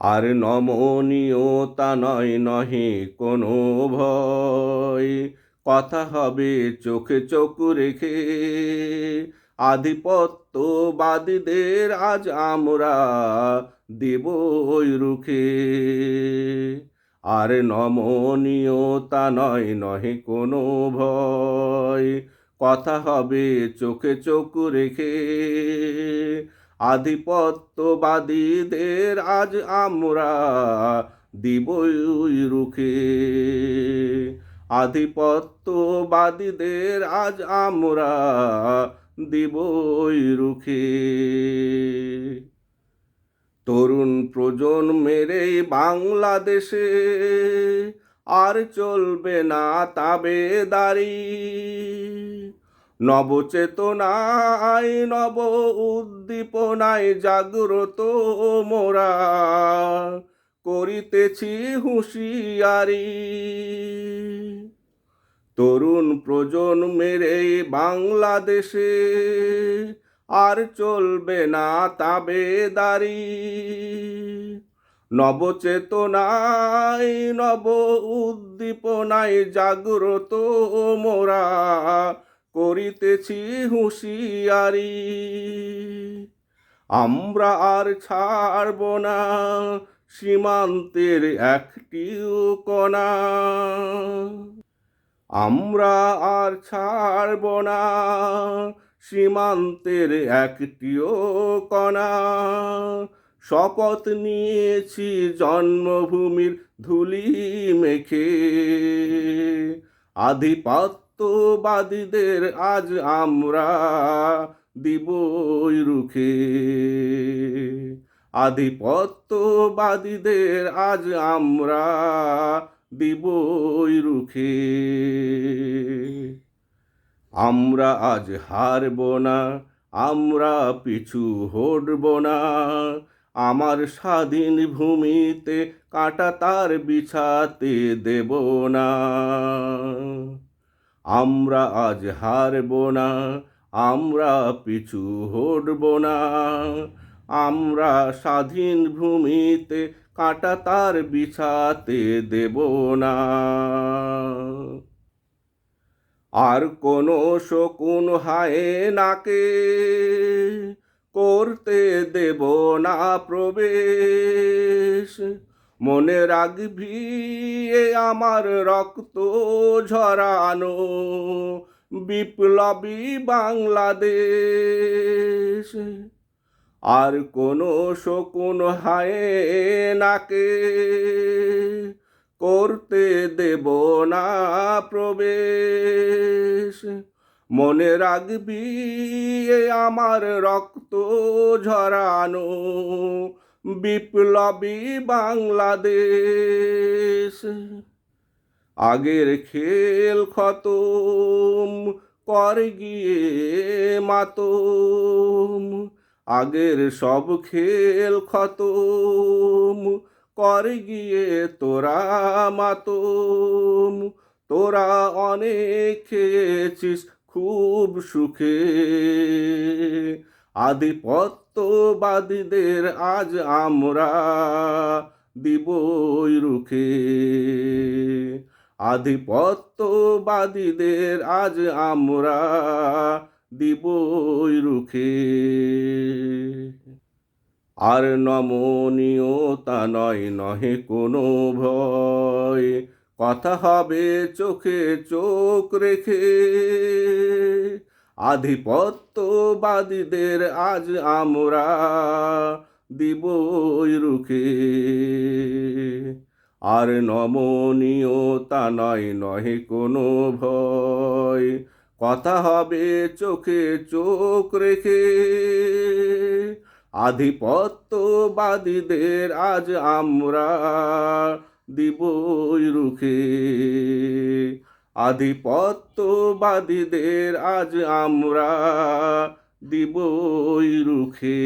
আর নমনীয়তা নয়, নহে কোনো ভয়। কথা হবে চোখে চোখ রেখে। আধিপত্যবাদীদের আজ আমরা দেব রুখে। আর নমনীয়তা নয়, নহে কোনো ভয়। কথা হবে চোখে চোখ রেখে। আধিপত্যবাদীদের আজ আমরা দিবই রুখে। আধিপত্যবাদীদের আজ আমরা দিবই রুখে। তরুণ প্রজন্মের এই বাংলাদেশে আর চলবে না তাবেদারি। নবচেতনায় নব উদ্দীপনায় জাগ্রত মোরা। করিতেছি হুঁশিয়ারি। তরুণ প্রজন্মের এই বাংলাদেশে আর চলবে না তাবে তাবেদারি। নবচেতনায় নব উদ্দীপনায় জাগ্রত মোরা। করিতেছি হুঁশিয়ারি। আমরা আর ছাড়ব না, সীমান্তের একটিও কণা। আমরা আর ছাড়ব না, সীমান্তের একটিও কণা। শপথ নিয়েছি জন্মভূমির ধুলি মেখে। আধিপত্যবাদীদের আজ আমরা দিবই রুখে। আধিপত্যবাদীদের আজ আমরা দিবই রুখে। আমরা আজ হারব না, আমরা পিছু হটব না। আমার স্বাধীন ভূমিতে কাটা তার বিছাতে দেব না। আমরা আজ হারব না, আমরা পিছু হটব না। আমরা স্বাধীন ভূমিতে কাটা তার বিছাতে দেব না। আর কোনো শকুন হায় নাকে করতে দেব না প্রবেশ। মনে রাখবি আমার রক্ত ঝরানো বিপ্লবী বাংলাদেশ। আর কোনো শকুন হায় নাকে করতে দেব না প্রবেশ। মনে রাখবি আমার রক্ত ঝরানো বিপ্লবী বাংলাদেশ। আগের খেল খতম কর গিয়ে মাতম। আগের সব খেল খতম কর গিয়ে তোরা মাতম। তোরা অনেক খেয়েছিস খুব সুখে। আধিপত্যবাদীদের আজ আমরা দিবই রুখে। আধিপত্যবাদীদের আজ আমরা দিবই রুখে। আর নমনীয়তা নয়, নহে কোনো ভয়। কথা হবে চোখে চোখ রেখে। আধিপত্যবাদীদের আজ আমরা দিবই রুখে। আর নমনীয়তা নয়, নহে কোনো ভয়। কথা হবে চোখে চোখ রেখে। আধিপত্যবাদীদের আজ আমরা দিবই রুখে। আধিপত্যবাদীদের আজ আমরা দিবই রুখে।